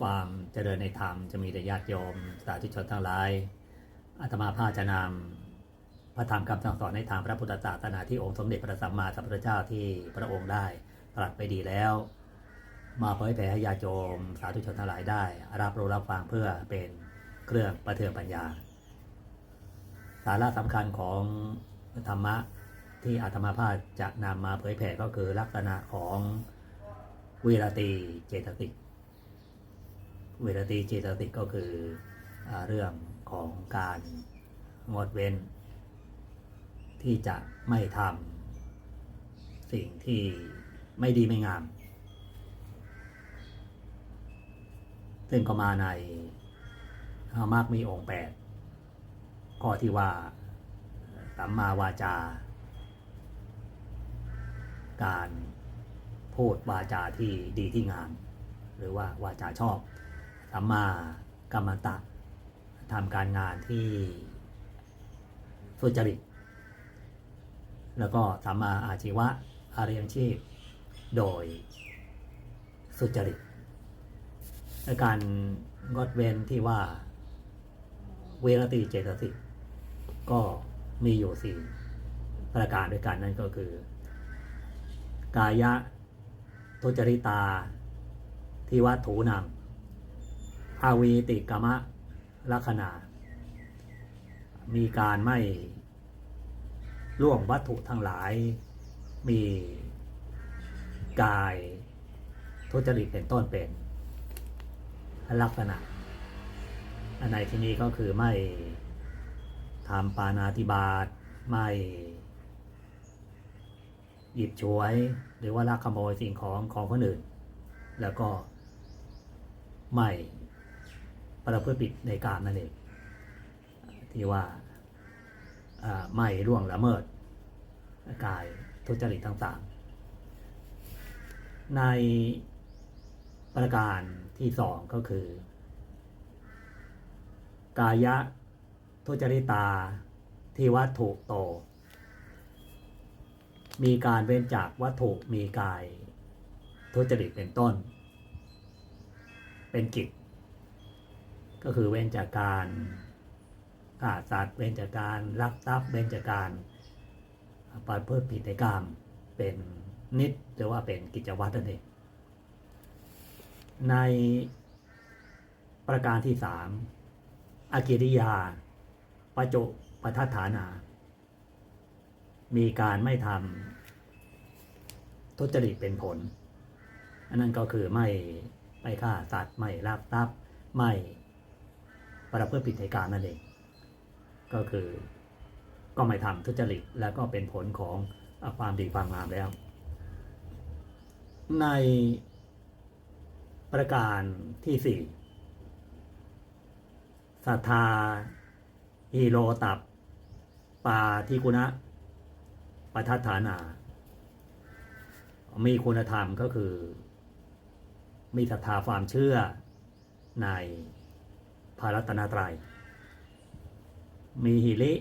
ความเจริญในธรรมจะมีแต่ญาติโยม สาธุชนทั้งหลายอาตมาภาจะนำพระธรรมคำสั่งสอนในทางพระพุทธศาสนาที่องค์สมเด็จพระสัมมาสัมพุทธเจ้าที่พระองค์ได้ตรัสไปดีแล้ว มาเผยแผ่ให้ญาติโยม สาธุชนทั้งหลายได้ รับรู้รับฟังเพื่อเป็นเครื่องประเทืองปัญญา สาระสำคัญของธรรมะที่อาตมาภาจะนำมาเผยแผ่ก็คือลักษณะของวิรติเจตสิก เวรตีเจตสิกก็คืออเรื่องของการงดเว้น ที่จะไม่ทำสิ่งที่ไม่ดีไม่งาม ซึ่งก็มาในมากมีองค์แปดข้อที่ว่าสัมมาวาจา การพูดวาจาที่ดีที่งาม หรือว่าวาจาชอบ สัมมากัมมันตะทำการงานที่สุจริต แล้วก็สัมมาอาชีวะอาเรียงชีพ โดยสุจริตและการงดเว้นที่ว่าเวรติเจตสิกก็มีอยู่สี่ประการด้วยกันนั่นก็คือ กายะทุจริตาที่วัตถูนำ อาวีติกรรมะลักษณะมีการไม่ล่วงวัตถุทั้งหลาย มีกายทุจริตเป็นต้นเป็น ลักษณะ อันในที่นี้ก็คือไม่ทำปานาติบาตไม่หยิบฉวย หรือว่าลักขโมยสิ่งของของคนอื่น แล้วก็ไม่ ประพฤติผิดในการนั่นเองที่ว่าไม่ร่วงละเมิดกายทุจริตต่างๆ ในประการที่สองก็คือ กายะทุจริตาที่วัตถุโต มีการเว้นจากวัตถุมีกายทุจริตเป็นต้น เป็นกิจ ก็คือเว้นจากการฆ่าสัตว์เว้นจากการลักทรัพย์เว้นจากการปฏิบัติผิดในกรรมเป็นนิดหรือว่าเป็นกิจวัตรนั่นเองในประการที่สามอากิริยาปจุปทัฏฐานา มีการไม่ทำทุจริตเป็นผล อันนั้นก็คือไม่ไม่ฆ่าสัตว์ไม่ลักทรัพย์ไม่ ประพฤติผิดในการนั่นเอง ก็คือก็ไม่ทำทุจริตแล้วก็เป็นผลของความดีความงามแล้ว ในประการที่สี่ศรัทธาฮีโรตับ ปาทิกุณะปทัฏฐานา มีคุณธรรมก็คือ มีศรัทธาความเชื่อใน พระรัตนตรัย มีหิริ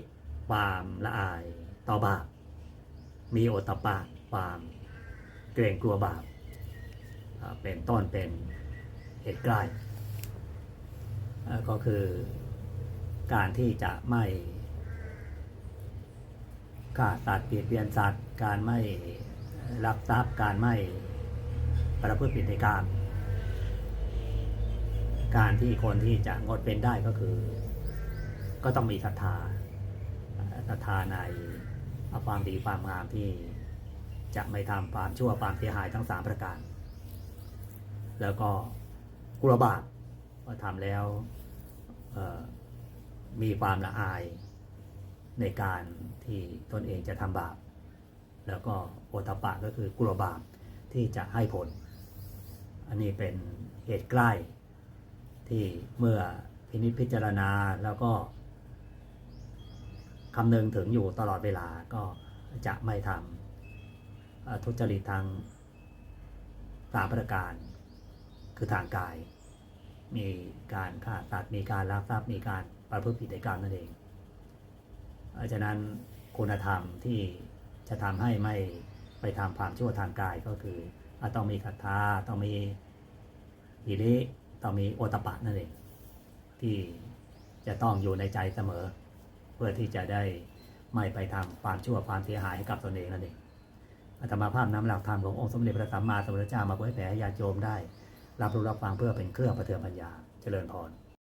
ความละอายต่อบาป มีโอตตะปะความเกรงกลัวบาป เป็นต้นเป็นเหตุใกล้ ก็คือการที่จะไม่ฆ่าสัตว์เบียดเบียนสัตว์ การไม่ลักทรัพย์ การไม่ประพฤติผิดในการ การที่คนที่จะงดเป็นได้ก็คือ ก็ต้องมีศรัทธาศรัทธาในความดีความงามที่จะไม่ทำความชั่วความเสียหายทั้งสามประการ แล้วก็กลัวบาปว่าทำแล้วมีความละอายในการที่ตนเองจะทำบาป แล้วก็โอตปะก็คือกลัวบาปที่จะให้ผล อันนี้เป็นเหตุใกล้ ที่เมื่อพินิจพิจารณาแล้วก็คำนึงถึงอยู่ตลอดเวลาก็จะไม่ทำทุจริตทางสามประการ คือทางกาย มีการฆ่าสัตว์มีการลักทรัพย์มีการประพฤติผิดในการนั่นเองเพราะฉะนั้นคุณธรรมที่จะทำให้ไม่ไปทำความชั่วทางกายก็คือต้องมีศรัทธาต้องมีอิริ ต้องมีโอตปะนั่นเองที่จะต้องอยู่ในใจเสมอ เพื่อที่จะได้ไม่ไปทำความชั่วความเสียหายให้กับตนเองนั่นเองอาตมาภาพนำหลักธรรมขององค์สมเด็จพระสัมมาสัมพุทธเจ้ามาเผยแผ่ให้ญาติโยมได้ รับรู้รับฟังเพื่อเป็นเครื่องประเทืองปัญญาเจริญพร